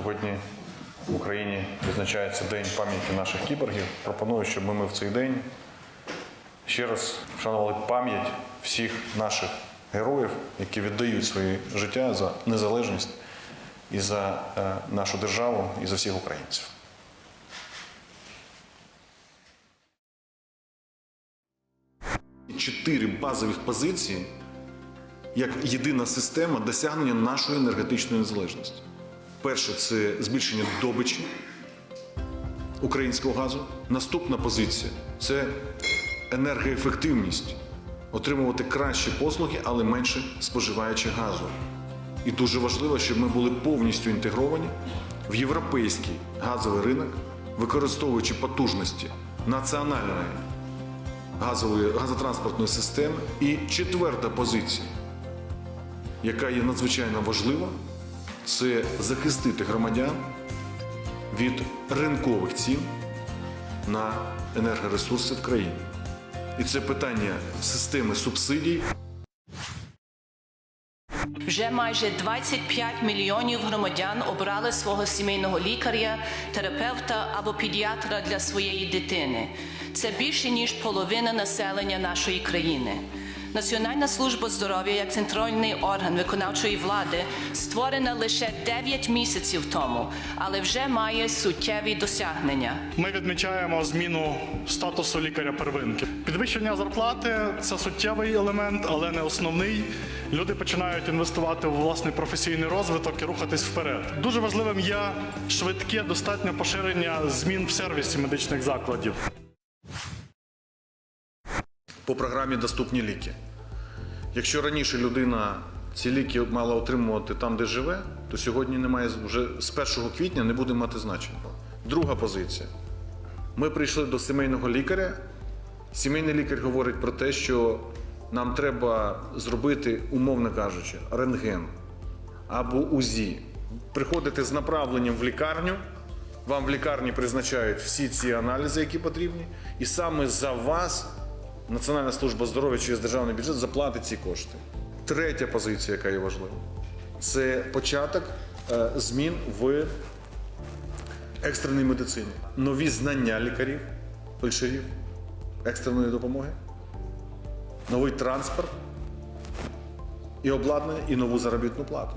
Сьогодні в Україні відзначається День пам'яті наших кіборгів. Пропоную, щоб ми в цей день ще раз вшанували пам'ять всіх наших героїв, які віддають своє життя за незалежність і за е, нашу державу, і за всіх українців. Чотири базових позиції як єдина система досягнення нашої енергетичної незалежності. Перше це збільшення добичі українського газу. Наступна позиція це енергоефективність, отримувати кращі послуги, але менше споживаючи газу. І дуже важливо, щоб ми були повністю інтегровані в європейський газовий ринок, використовуючи потужності національної газової газотранспортної системи. І четверта позиція, яка є надзвичайно важлива, це захистити громадян від ринкових цін на енергоресурси в країні. І це питання системи субсидій. Вже майже 25 мільйонів громадян обрали свого сімейного лікаря, терапевта або педіатра для своєї дитини. Це більше ніж половина населення нашої країни. Національна служба здоров'я як центральний орган виконавчої влади створена лише 9 місяців тому, але вже має суттєві досягнення. Ми відмічаємо зміну статусу лікаря первинки. Підвищення зарплати це суттєвий елемент, але не основний. Люди починають інвестувати в власний професійний розвиток і рухатись вперед. Дуже важливим є швидке достатнє поширення змін в сервісі медичних закладів. По програмі Доступні ліки. Якщо раніше людина ці ліки мала отримувати там, де живе, то сьогодні немає вже з 1 квітня не буде мати значення. Друга позиція. Ми прийшли до сімейного лікаря. Сімейний лікар говорить про те, що нам треба зробити, умовно кажучи, рентген або УЗІ. Приходите з направленням в лікарню, вам в лікарні призначають всі ці аналізи, які потрібні, і саме за вас Національна служба здоров'я через державний бюджет заплатить ці кошти. Третя позиція, яка є важлива, це початок е, змін в екстреній медицині. Нові знання лікарів, фельдшерів, екстреної допомоги, новий транспорт і обладнання, і нову заробітну плату.